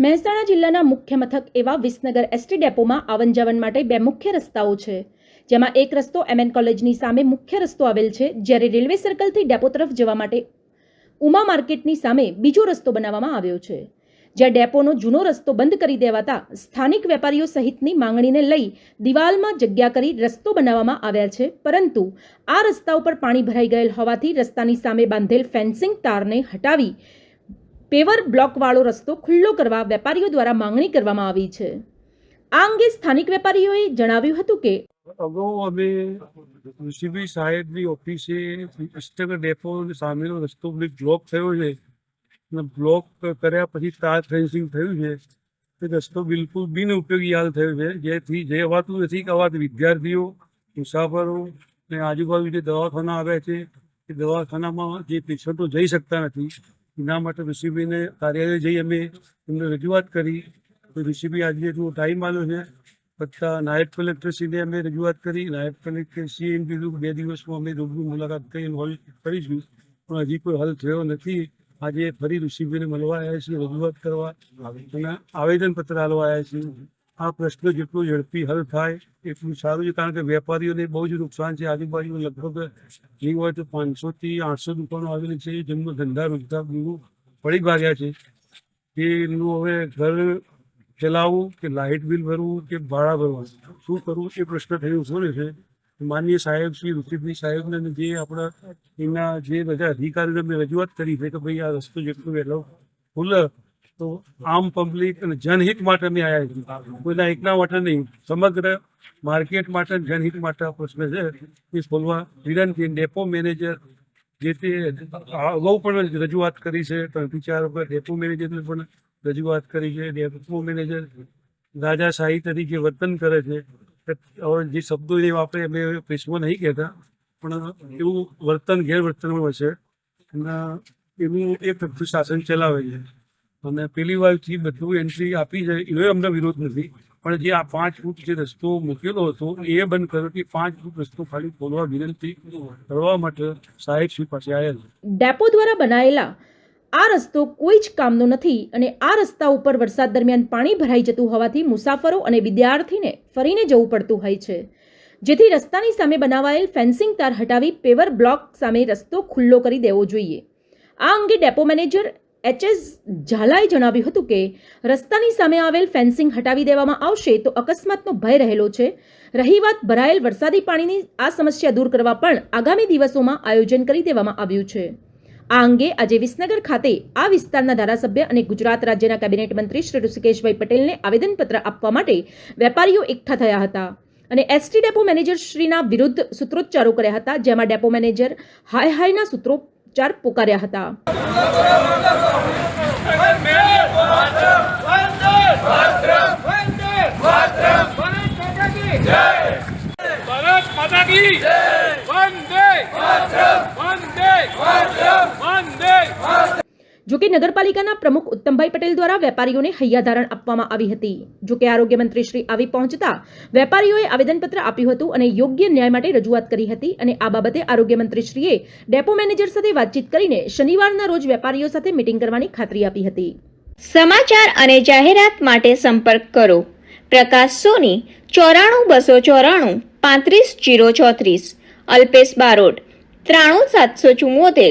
મહેસાણા જિલ્લાના મુખ્ય મથક એવા વિસનગર એસટી ડેપોમાં આવન જાવન માટે બે મુખ્ય રસ્તાઓ છે. જેમાં એક રસ્તો એમએન કોલેજની સામે મુખ્ય રસ્તો આવેલ છે, જ્યારે રેલવે સર્કલથી ડેપો તરફ જવા માટે ઉમા માર્કેટની સામે બીજો રસ્તો બનાવવામાં આવ્યો છે, જ્યાં ડેપોનો જૂનો રસ્તો બંધ કરી દેવાતા સ્થાનિક વેપારીઓ સહિતની માંગણીને લઈ દિવાલમાં જગ્યા કરી રસ્તો બનાવવામાં આવ્યા છે, પરંતુ આ રસ્તા ઉપર પાણી ભરાઈ ગયેલ હોવાથી રસ્તાની સામે બાંધેલ ફેન્સિંગ તારને હટાવી પેવર બ્લોકવાળો રસ્તો ખુલ્લો કરવા વેપારીઓ દ્વારા માંગણી કરવામાં આવી છે. આ અંગે સ્થાનિક વેપારીઓએ જણાવ્યું હતું કે અગાઉ અમે ઋષિભાઈ સાહેબની ઓફિસે પુસ્તક ડેપો સામેનો રસ્તો બ્લોક થયો છે. અને બ્લોક કર્યા પછી તાર ફેન્સિંગ થયું છે. તે રસ્તો બિલકુલ બિનઉપયોગી હાલ થયો છે. જેથી જે અવાતું નથી કે અવાત વિદ્યાર્થીઓ, મુસાફરો અને આજુબાજુ જે દવાખાના આવ્યા છે, એ દવાખાનામાં જે પેશન્ટો જઈ શકતા નથી, એના માટે ઋષિભાઈને કાર્યાલય જઈ અમે એમને રજૂઆત કરી. તો ઋષિભાઈ આજે એટલો ટાઈમ આવ્યો છે. બધા નાયબ કલેક્ટરશ્રીને અમે રજૂઆત કરી. નાયબ કલેક્ટરશ્રીએ એમ કીધું બે દિવસમાં અમે રૂબરૂ મુલાકાત કરી હોલ કરીશું. પણ હજી કોઈ હલ થયો નથી. આજે ફરી ઋષિભાઈને મળવા આવ્યા છીએ રજૂઆત કરવા. અને આવેદનપત્ર હાલવા આવ્યા છીએ આ પ્રશ્ન જેટલો ઝડપી હલ થાય એટલું સારું છે. કારણ કે વેપારીઓને બહુ જ નુકસાન છે. આજુબાજુ લગભગ નહીં હોય તો પાંચસોથી આઠસો દુકાનો આવેલી છે. જેમનો ધંધા રોજગાર પડી ભાગ્યા છે. એનું હવે ઘર ચલાવવું કે લાઇટ બિલ ભરવું કે ભાડા ભરવું શું કરવું? એ પ્રશ્ન થયો. ઊભો છે માનનીય સાહેબ શ્રી ઋષિભાઈ સાહેબને જે આપણા એમના જે બધા અધિકારીઓને મેં રજૂઆત કરી છે કે ભાઈ આ રસ્તો જેટલો વહેલો ખુલ્લે, તો આમ પબ્લિક અને જનહિત માટે અમે આવ્યા છીએ. કોઈના એકના માટે નહીં, સમગ્ર માર્કેટ માટે, જનહિત માટે આ પ્રશ્ન છે. એ ખોલવા વિનંતી. ડેપો મેનેજર જે તે અગાઉ પણ રજૂઆત કરી છે. ત્રણથી ચાર ડેપો મેનેજરને પણ રજૂઆત કરી છે ડેપો મેનેજર રાજાશાહી તરીકે વર્તન કરે છે. જે શબ્દો એ વાપરે અમે પ્રેસમાં નહીં કહેતા, પણ એવું વર્તન, ગેરવર્તનમાં છે. અને એનું એક હપ્તું શાસન ચલાવે છે. અને પેલી વારથી બધું એન્ટ્રી આપી છે, એનો અમને વિરોધ નથી. પણ જે આ પાંચ ફૂટ જે રસ્તો મૂકેલો હતો, એ બંધ કર્યો કે પાંચ ફૂટ રસ્તો ખાલી ખોલવા વિનંતી કરવા માટે સાહેબ શ્રી પાસે આવ્યા છે ડેપો દ્વારા બનાયેલા આ રસ્તો કોઈ જ કામનો નથી અને આ રસ્તા ઉપર વરસાદ દરમિયાન પાણી ભરાઈ જતું હોવાથી મુસાફરો અને વિદ્યાર્થીને ફરીને જવું પડતું હોય છે. જેથી રસ્તાની સામે બનાવાયેલ ફેન્સિંગ તાર હટાવી પેવર બ્લોક સામે રસ્તો ખુલ્લો કરી દેવો જોઈએ. આ અંગે ડેપો મેનેજર એચ એસ ઝાલાએ જણાવ્યું હતું કે, રસ્તાની સામે આવેલ ફેન્સિંગ હટાવી દેવામાં આવશે તો અકસ્માતનો ભય રહેલો છે. રહી વાત ભરાયેલ વરસાદી પાણીની આ સમસ્યા દૂર કરવા પણ આગામી દિવસોમાં આયોજન કરી દેવામાં આવ્યું છે. આ અંગે આજે વિસનગર ખાતે આ વિસ્તારના ધારાસભ્ય અને ગુજરાત રાજ્યના કેબિનેટ મંત્રી શ્રી ઋષિકેશભાઈ પટેલને આવેદનપત્ર આપવા માટે વેપારીઓ એકઠા થયા હતા. અને એસટી ડેપો મેનેજર શ્રીના વિરુદ્ધ સૂત્રોચ્ચારો કર્યા હતા, જેમાં ડેપો મેનેજર હાય હાયના સૂત્રોચ્ચાર પોકાર્યા હતા. જોકે નગરપાલિકાના પ્રમુખ ઉત્તમભાઈ પટેલ દ્વારા વેપારીઓને હૈયાધારણ આપવામાં આવી હતી. જોકે આરોગ્ય મંત્રી શ્રી આવી પહોંચતા વેપારીઓએ આવેદનપત્ર આપ્યું હતું અને યોગ્ય ન્યાય માટે રજૂઆત કરી હતી અને આ બાબતે આરોગ્ય મંત્રીશ્રીએ ડેપો મેનેજર સાથે વાતચીત કરીને શનિવારના રોજ વેપારીઓ સાથે મિટિંગ કરવાની ખાતરી આપી હતી. સમાચાર અને જાહેરાત માટે સંપર્ક કરો. પ્રકાશ સોની, ચોરાણું બસો ચોરાણું, પાંત્રીસ જીરો ચોત્રીસ, અલ્પેશ બારોટ, ત્રાણું સાતસો ચુમ્મોતેર